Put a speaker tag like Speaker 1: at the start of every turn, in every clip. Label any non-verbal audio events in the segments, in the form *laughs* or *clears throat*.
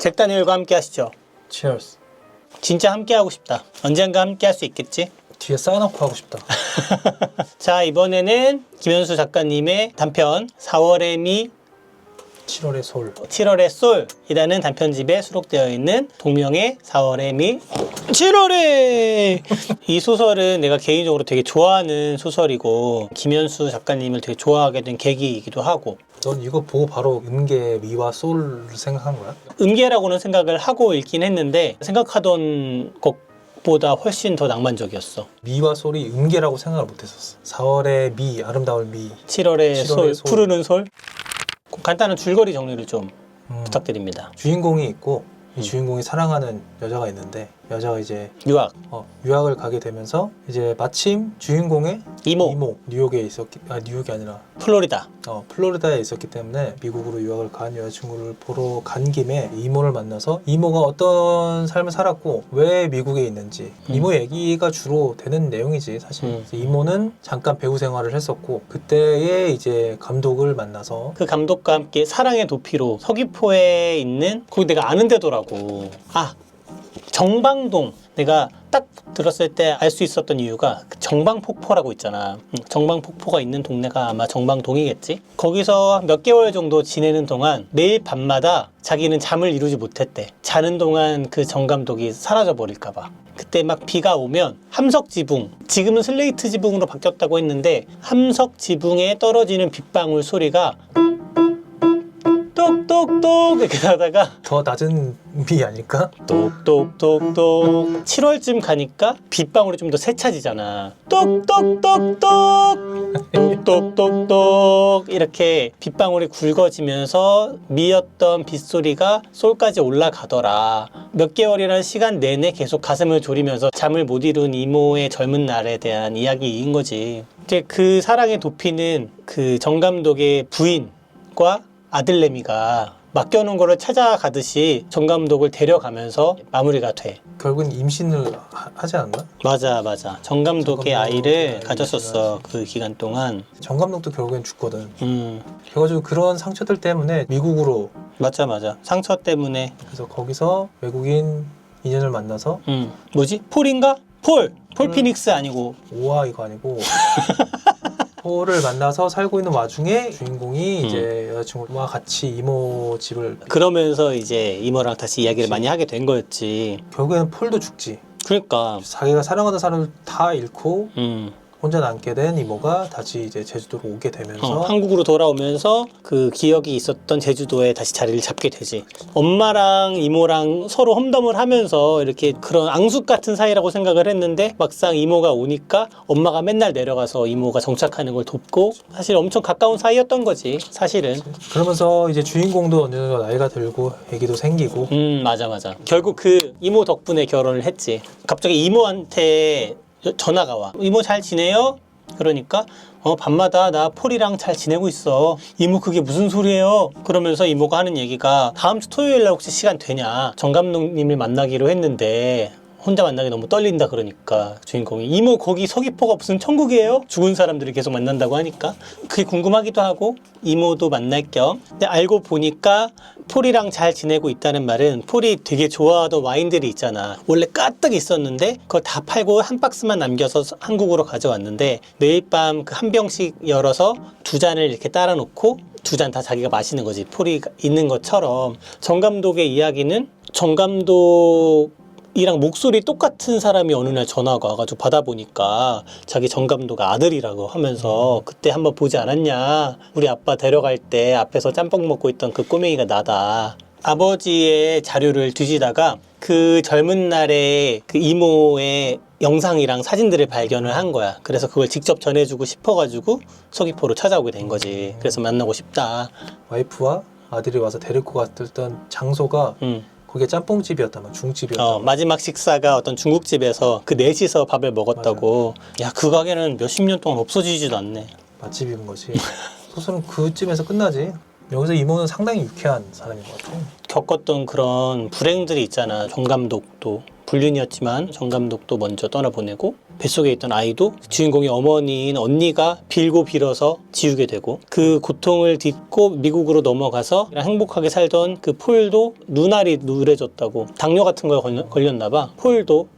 Speaker 1: 잭 다니엘과 함께 하시죠.
Speaker 2: Cheers.
Speaker 1: 진짜 함께 하고 싶다. 언젠가 함께 할 수 있겠지?
Speaker 2: 뒤에 쌓아놓고 하고 싶다. *laughs*
Speaker 1: 자, 이번에는 김현수 작가님의 단편 4월의 미
Speaker 2: 7월의 솔.
Speaker 1: 7월의 솔이라는 단편집에 수록되어 있는 동명의 4월의 미 7월에 이 소설은 내가 개인적으로 되게 좋아하는 소설이고 김현수 작가님을 되게 좋아하게 된 계기이기도 하고
Speaker 2: 넌 이거 보고 바로 음계 미와 솔을 생각한 거야?
Speaker 1: 음계라고는 생각을 하고 읽긴 했는데 생각하던 것보다 훨씬 더 낭만적이었어.
Speaker 2: 미와 솔이 음계라고 생각을 못했었어. 4월의 미, 아름다울 미.
Speaker 1: 7월의,
Speaker 2: 7월의
Speaker 1: 솔,
Speaker 2: 솔.
Speaker 1: 푸르는 솔. 간단한 줄거리 정리를 좀
Speaker 2: 음,
Speaker 1: 부탁드립니다.
Speaker 2: 주인공이 있고 이
Speaker 1: 음.
Speaker 2: 주인공이 사랑하는 여자가 있는데 여자가 이제
Speaker 1: 유학,
Speaker 2: 어, 유학을 가게 되면서 이제 마침 주인공의
Speaker 1: 이모,
Speaker 2: 이모 뉴욕에 있었기 아 뉴욕이 아니라
Speaker 1: 플로리다.
Speaker 2: 어, 플로리다에 있었기 때문에 미국으로 유학을 간 여자친구를 보러 간 김에 이모를 만나서 이모가 어떤 삶을 살았고 왜 미국에 있는지
Speaker 1: 음.
Speaker 2: 이모 얘기가 주로 되는 내용이지 사실
Speaker 1: 음.
Speaker 2: 그래서 이모는 잠깐 배우 생활을 했었고 그때에 이제 감독을 만나서
Speaker 1: 그 감독과 함께 사랑의 도피로 서귀포에 있는 거기 내가 아는 데더라고. 아 정방동 내가 딱 들었을 때 알 수 있었던 이유가 그 정방폭포라고 있잖아. 음, 정방폭포가 있는 동네가 아마 정방동이겠지. 거기서 몇 개월 정도 지내는 동안 매일 밤마다 자기는 잠을 이루지 못했대. 자는 동안 그 정 감독이 사라져 버릴까봐. 그때 막 비가 오면 함석 지붕, 지금은 슬레이트 지붕으로 바뀌었다고 했는데 함석 지붕에 떨어지는 빗방울 소리가 똑똑똑 이렇게 하다가
Speaker 2: 더 낮은 미 아닐까?
Speaker 1: 똑똑똑똑 7월쯤 가니까 빗방울이 좀 더 세차지잖아 똑똑똑똑 똑똑똑똑 이렇게 빗방울이 굵어지면서 미었던 빗소리가 솔까지 올라가더라 몇 개월이라는 시간 내내 계속 가슴을 졸이면서 잠을 못 이룬 이모의 젊은 날에 대한 이야기인 거지 이제 그 사랑의 도피는 그 정 감독의 부인과 아들내미가 맡겨놓은 거를 찾아가듯이 정 감독을 데려가면서 마무리가 돼.
Speaker 2: 결국은 임신을 하, 하지 않나?
Speaker 1: 맞아, 맞아. 정 감독의 아이를 가졌었어. 그 기간 동안.
Speaker 2: 정 감독도 결국엔 죽거든
Speaker 1: 음,
Speaker 2: 그래가지고 그런 상처들 때문에 미국으로
Speaker 1: 맞아, 맞아. 상처 때문에.
Speaker 2: 그래서 거기서 외국인 인연을 만나서
Speaker 1: 음, 뭐지? 폴인가? 폴. 폴
Speaker 2: 음.
Speaker 1: 피닉스 아니고.
Speaker 2: 오아 이거 아니고 *laughs* 포를 만나서 살고 있는 와중에 주인공이
Speaker 1: 음.
Speaker 2: 이제 여자친구와 같이 이모 집을
Speaker 1: 그러면서 이제 이모랑 다시 이야기를. 많이 하게 된 거였지.
Speaker 2: 결국에는 폴도 죽지
Speaker 1: 그러니까.
Speaker 2: 자기가 사랑하던 사람을 다 잃고
Speaker 1: 음.
Speaker 2: 혼자 남게 된 이모가 다시 이제 제주도로 오게 되면서
Speaker 1: 어, 한국으로 돌아오면서 그 기억이 있었던 제주도에 다시 자리를 잡게 되지. 엄마랑 이모랑 서로 험담을 하면서 이렇게 그런 앙숙 같은 사이라고 생각을 했는데 막상 이모가 오니까 엄마가 맨날 내려가서 이모가 정착하는 걸 돕고 사실 엄청 가까운 사이였던 거지. 사실은.
Speaker 2: 그러면서 이제 주인공도 어느 정도 나이가 들고 애기도 생기고
Speaker 1: 음 맞아 맞아. 결국 그 이모 덕분에 결혼을 했지. 갑자기 이모한테 전화가 와. 이모 잘 지내요? 그러니까 어 밤마다 나 폴이랑 잘 지내고 있어. 이모 그게 무슨 소리예요? 그러면서 이모가 하는 얘기가 다음 주 토요일 날 혹시 시간 되냐? 정 감독님을 만나기로 했는데 혼자 만나기 너무 떨린다 그러니까 주인공이. 이모 거기 서귀포가 무슨 천국이에요? 죽은 사람들을 계속 만난다고 하니까. 그게 궁금하기도 하고 이모도 만날 겸. 근데 알고 보니까 폴이랑 잘 지내고 있다는 말은 폴이 되게 좋아하던 와인들이 있잖아. 원래 까뜩 있었는데 그걸 다 팔고 한 박스만 남겨서 한국으로 가져왔는데 매일 밤 그 한 병씩 열어서 두 잔을 이렇게 따라 놓고 두 잔 다 자기가 마시는 거지. 폴이 있는 것처럼. 정 감독의 이야기는 정 감독 이랑 목소리 똑같은 사람이 어느 날 전화가 와가지고 받아보니까 자기 정 감독 아들이라고 하면서 그때 한번 보지 않았냐? 우리 아빠 데려갈 때 앞에서 짬뽕 먹고 있던 그 꼬맹이가 나다. 아버지의 자료를 뒤지다가 그 젊은 날의 그 이모의 영상이랑 사진들을 발견을 한 거야. 그래서 그걸 직접 전해주고 싶어가지고 서귀포로 찾아오게 된 거지. 그래서 만나고 싶다.
Speaker 2: 와이프와 아들이 와서 데리고 갔던 장소가
Speaker 1: 음.
Speaker 2: 거기에 짬뽕집이었다만 중집이었다
Speaker 1: 어, 마지막 식사가 어떤 중국집에서 그 넷이서 밥을 먹었다고. 야, 그 가게는 몇십 년 동안 없어지지도 않네.
Speaker 2: 맛집인 거지 소설은 그쯤에서 끝나지 여기서 이모는 상당히 유쾌한 사람인 것 같아
Speaker 1: 겪었던 그런 불행들이 있잖아. 정 감독도 불륜이었지만 정 감독도 먼저 떠나보내고 뱃속에 있던 아이도 주인공의 어머니인 언니가 빌고 빌어서 지우게 되고 그 고통을 딛고 미국으로 넘어가서 행복하게 살던 그 폴도 눈알이 누래졌다고 당뇨 같은 걸려- 걸렸나 봐 폴도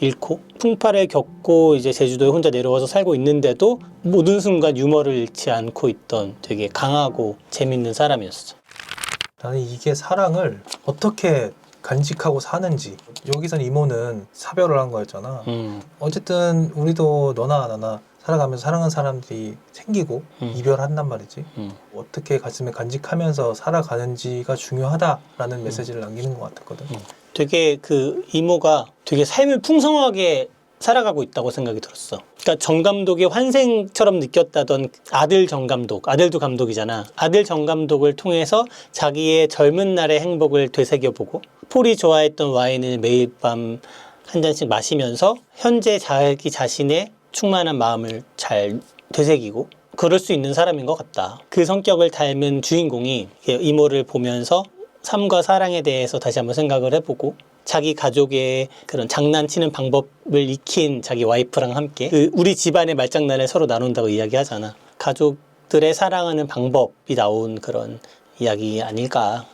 Speaker 1: 잃고 풍파를 겪고 이제 제주도에 혼자 내려와서 살고 있는데도 모든 순간 유머를 잃지 않고 있던 되게 강하고 재밌는 사람이었어.
Speaker 2: 나는 이게 사랑을 어떻게 간직하고 사는지 여기선 이모는 사별을 한 거였잖아.
Speaker 1: 음,
Speaker 2: 어쨌든 우리도 너나 나나 살아가면서 사랑하는 사람들이 생기고
Speaker 1: 음.
Speaker 2: 이별한단 말이지.
Speaker 1: 음.
Speaker 2: 어떻게 가슴에 간직하면서 살아가는지가 중요하다라는 메시지를 남기는 것 같았거든.
Speaker 1: 음. 되게 그 이모가 되게 삶을 풍성하게 살아가고 있다고 생각이 들었어. 그러니까 정 감독의 환생처럼 느꼈다던 아들 정 감독, 아들도 감독이잖아. 아들 정 감독을 통해서 자기의 젊은 날의 행복을 되새겨보고 폴이 좋아했던 와인을 매일 밤 한 잔씩 마시면서 현재 자기 자신의 충만한 마음을 잘 되새기고 그럴 수 있는 사람인 것 같다. 그 성격을 닮은 주인공이 이모를 보면서 삶과 사랑에 대해서 다시 한번 생각을 해보고 자기 가족의 그런 장난치는 방법을 익힌 자기 와이프랑 함께 그 우리 집안의 말장난을 서로 나눈다고 이야기하잖아. 가족들의 사랑하는 방법이 나온 그런 이야기 아닐까.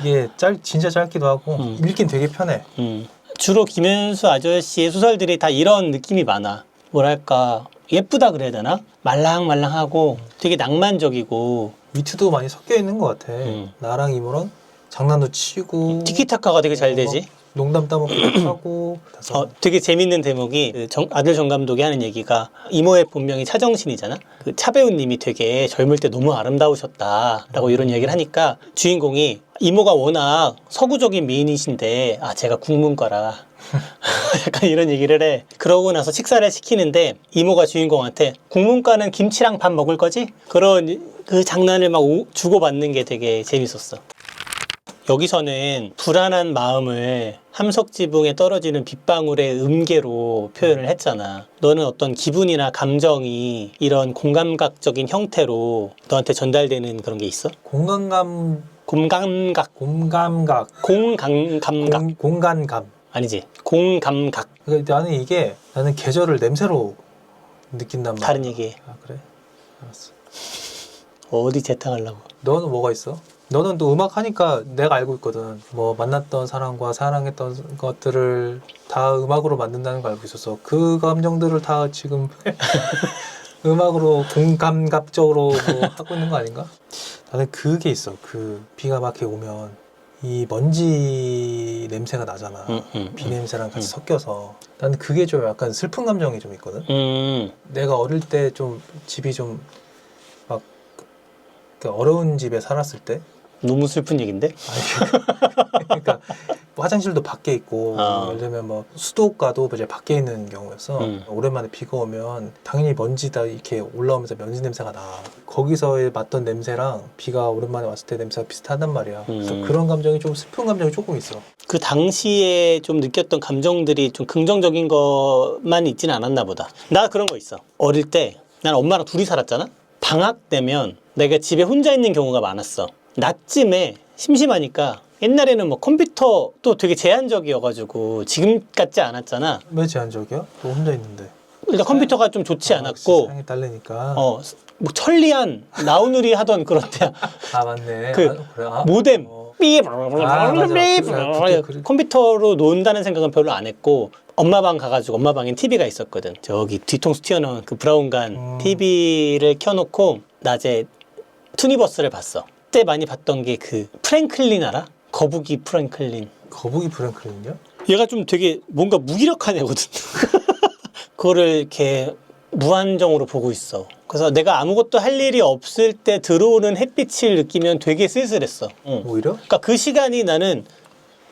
Speaker 2: 이게 짧 진짜 짧기도 하고
Speaker 1: 음.
Speaker 2: 읽긴 되게 편해.
Speaker 1: 음. 주로 김현수 아저씨의 소설들이 다 이런 느낌이 많아. 뭐랄까 예쁘다 그래야 되나? 말랑말랑하고 되게 낭만적이고
Speaker 2: 위트도 많이 섞여 있는 것 같아.
Speaker 1: 음.
Speaker 2: 나랑 이모랑 장난도 치고
Speaker 1: 티키타카가 되게 잘 되지.
Speaker 2: 막 농담 따먹고 *clears throat* 하고
Speaker 1: 어, 되게 재밌는 대목이 그 정- 아들 정 감독이 하는 얘기가 이모의 본명이 차정신이잖아. 그 차 배우님이 되게 젊을 때 너무 아름다우셨다라고 이런 얘기를 하니까 주인공이 이모가 워낙 서구적인 미인이신데 아 제가 국문과라 *laughs* 약간 이런 얘기를 해. 그러고 나서 식사를 시키는데 이모가 주인공한테 국문과는 김치랑 밥 먹을 거지? 그런 그 장난을 막 오- 주고받는 게 되게 재밌었어. 여기서는 불안한 마음을 함석 지붕에 떨어지는 빗방울의 음계로 표현을 했잖아. 너는 어떤 기분이나 감정이 이런 공감각적인 형태로 너한테 전달되는 그런 게 있어?
Speaker 2: 공간감
Speaker 1: 공감각,
Speaker 2: 공감각
Speaker 1: 공감감각
Speaker 2: 공, 공간감.
Speaker 1: 아니지? 공감각
Speaker 2: 그러니까 나는 이게 나는 계절을 냄새로 느낀단 말이야.
Speaker 1: 다른 얘기.
Speaker 2: 아 그래? 알았어.
Speaker 1: 어디 재탕하려고?
Speaker 2: 너는 뭐가 있어? 너는 또 음악 하니까 내가 알고 있거든. 뭐 만났던 사람과 사랑했던 것들을 다 음악으로 만든다는 걸 알고 있었어. 그 감정들을 다 지금 *laughs* 음악으로 공감각적으로 뭐 하고 있는 거 아닌가? 나는 그게 있어. 그 비가 막 이렇게 오면 이 먼지 냄새가 나잖아.
Speaker 1: 음, 음,
Speaker 2: 비
Speaker 1: 음.
Speaker 2: 냄새랑 같이
Speaker 1: 음.
Speaker 2: 섞여서 나는 그게 좀 약간 슬픈 감정이 좀 있거든.
Speaker 1: 음,
Speaker 2: 내가 어릴 때 좀 집이 좀막 어려운 집에 살았을 때
Speaker 1: 너무 슬픈 얘긴데? *laughs*
Speaker 2: 그러니까 뭐 화장실도 밖에 있고
Speaker 1: 아.
Speaker 2: 예를 들면 뭐 수도가도 이제 밖에 있는 경우였어
Speaker 1: 음.
Speaker 2: 오랜만에 비가 오면 당연히 먼지다 이렇게 올라오면서 먼지 냄새가 나 거기서 맡던 냄새랑 비가 오랜만에 왔을 때 냄새가 비슷하단 말이야 그래서
Speaker 1: 음.
Speaker 2: 그런 감정이 좀 슬픈 감정이 조금 있어
Speaker 1: 그 당시에 좀 느꼈던 감정들이 좀 긍정적인 것만 있지는 않았나 보다. 나 그런 거 있어. 어릴 때 난 엄마랑 둘이 살았잖아. 방학 되면 내가 집에 혼자 있는 경우가 많았어. 낮쯤에 심심하니까 옛날에는 뭐 컴퓨터도 되게 제한적이어가지고 지금 같지 않았잖아.
Speaker 2: 왜 제한적이야? 너 혼자 있는데
Speaker 1: 일단 컴퓨터가 좀 좋지
Speaker 2: 아,
Speaker 1: 않았고,
Speaker 2: 사랑에 딸리니까
Speaker 1: 어, 뭐 천리안 나우누리 하던 그런 때 *laughs*
Speaker 2: 아 맞네
Speaker 1: 그
Speaker 2: 아, 그래 아,
Speaker 1: 모뎀
Speaker 2: 어.
Speaker 1: 삐
Speaker 2: 아, 맞아. 그래, 그때 그래.
Speaker 1: 컴퓨터로 논다는 생각은 별로 안 했고 엄마 방 가가지고 엄마 방엔 TV가 있었거든 저기 뒤통수 튀어나온 그 브라운관
Speaker 2: 음.
Speaker 1: TV를 켜놓고 낮에 투니버스를 봤어 그 때 많이 봤던 게 그 프랭클린 알아? 거북이 프랭클린
Speaker 2: 거북이 프랭클린요?
Speaker 1: 얘가 좀 되게 뭔가 무기력한 애거든 *laughs* 그거를 이렇게 무한정으로 보고 있어 그래서 내가 아무것도 할 일이 없을 때 들어오는 햇빛을 느끼면 되게 쓸쓸했어 응.
Speaker 2: 오히려?
Speaker 1: 그러니까 그 시간이 나는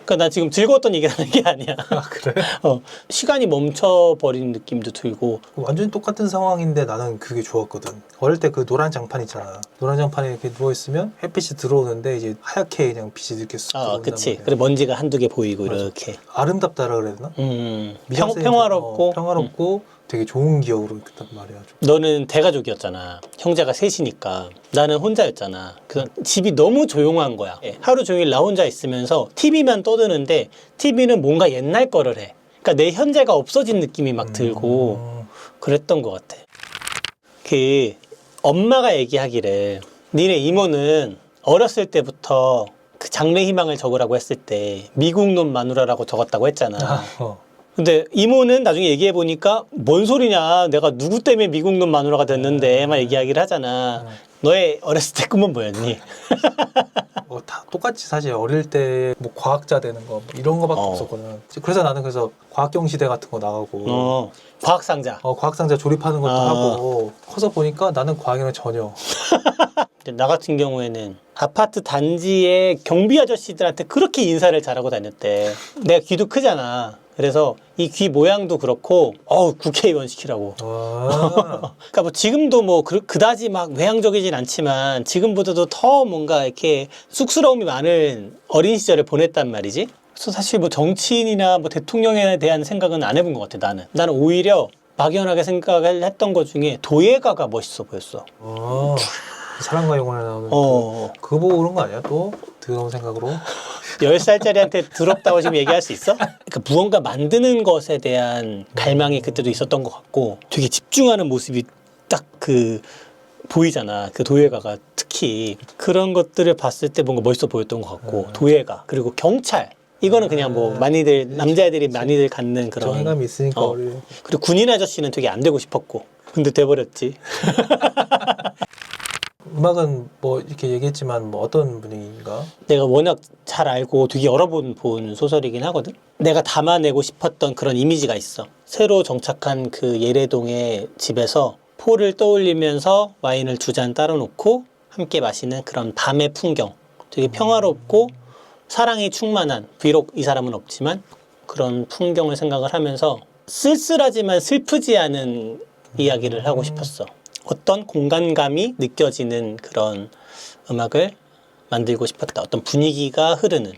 Speaker 1: 그러니까 나 지금 즐거웠던 얘기를 하는 게 아니야.
Speaker 2: 아 그래? *laughs*
Speaker 1: 어, 시간이 멈춰버린 느낌도 들고
Speaker 2: 완전히 똑같은 상황인데 나는 그게 좋았거든. 어릴 때 그 노란 장판 있잖아. 노란 장판에 이렇게 누워 있으면 햇빛이 들어오는데 이제 하얗게 그냥 빛이 이렇게 쑥
Speaker 1: 아,
Speaker 2: 들어온단
Speaker 1: 그치.
Speaker 2: 말이야.
Speaker 1: 그래 먼지가 한두 개 보이고
Speaker 2: 맞아.
Speaker 1: 이렇게.
Speaker 2: 아름답다라 그래야 되나?
Speaker 1: 음, 평,
Speaker 2: 미장센이
Speaker 1: 평화롭고.
Speaker 2: 어, 평화롭고 되게 좋은 기억으로 있단 말이야. 좀.
Speaker 1: 너는 대가족이었잖아. 형제가 셋이니까. 나는 혼자였잖아. 그 집이 너무 조용한 거야. 예, 하루 종일 나 혼자 있으면서 TV만 떠드는데 TV는 뭔가 옛날 거를 해. 그러니까 내 현재가 없어진 느낌이 막 들고
Speaker 2: 음,
Speaker 1: 그랬던 것 같아. 그 엄마가 얘기하기를 니네 이모는 어렸을 때부터 그 장래 희망을 적으라고 했을 때 미국 놈 마누라라고 적었다고 했잖아.
Speaker 2: 아, *laughs* 어.
Speaker 1: 근데 이모는 나중에 얘기해 보니까 뭔 소리냐? 내가 누구 때문에 미국 놈 마누라가 됐는데? 막 얘기하기를 하잖아. 너의 어렸을 때 꿈은 뭐였니?
Speaker 2: 어, *laughs* 다 똑같이 사실 어릴 때 뭐 과학자 되는 거뭐 이런 거밖에
Speaker 1: 어.
Speaker 2: 없었거든. 그래서 나는 그래서 과학경 시대 같은 거 나가고.
Speaker 1: 어. 과학상자.
Speaker 2: 어, 과학상자 조립하는 것도
Speaker 1: 아.
Speaker 2: 하고. 커서 보니까 나는 과학에는 전혀.
Speaker 1: 근데 *laughs* 나 같은 경우에는 아파트 단지의 경비 아저씨들한테 그렇게 인사를 잘하고 다녔대. 내가 귀도 크잖아 그래서 이 귀 모양도 그렇고 어우 국회의원 시키라고
Speaker 2: 아, *laughs*
Speaker 1: 그러니까 뭐 지금도 뭐 그, 그다지 막 외향적이진 않지만 지금보다도 더 뭔가 이렇게 쑥스러움이 많은 어린 시절을 보냈단 말이지. 그래서 사실 뭐 정치인이나 뭐 대통령에 대한 생각은 안 해본 것 같아 나는. 나는 오히려 막연하게 생각을 했던 것 중에 도예가가 멋있어 보였어.
Speaker 2: 어, 사랑과 영혼에 나오는
Speaker 1: 어,
Speaker 2: 그, 그거 보고 그런 거 아니야? 또 더러운 생각으로 *laughs*
Speaker 1: 열 살짜리한테 더럽다고 지금 얘기할 수 있어? 그러니까 무언가 만드는 것에 대한 갈망이 그때도 있었던 것 같고 되게 집중하는 모습이 딱 그 보이잖아. 그 도예가가 특히 그런 것들을 봤을 때 뭔가 멋있어 보였던 것 같고 도예가 그리고 경찰 이거는 그냥 뭐 많이들 남자애들이 많이들 갖는 그런
Speaker 2: 정의감이 있으니까
Speaker 1: 어. 그리고 군인 아저씨는 되게 안 되고 싶었고 근데 돼버렸지. *laughs*
Speaker 2: 음악은 뭐 이렇게 얘기했지만 뭐 어떤 분위기인가?
Speaker 1: 내가 워낙 잘 알고 되게 여러 번 본 소설이긴 하거든. 내가 담아내고 싶었던 그런 이미지가 있어. 새로 정착한 그 예래동의 집에서 포를 떠올리면서 와인을 두 잔 따로 놓고 함께 마시는 그런 밤의 풍경. 되게 평화롭고 사랑이 충만한 비록 이 사람은 없지만 그런 풍경을 생각을 하면서 쓸쓸하지만 슬프지 않은 이야기를 하고 싶었어. 어떤 공간감이 느껴지는 그런 음악을 만들고 싶었다. 어떤 분위기가 흐르는.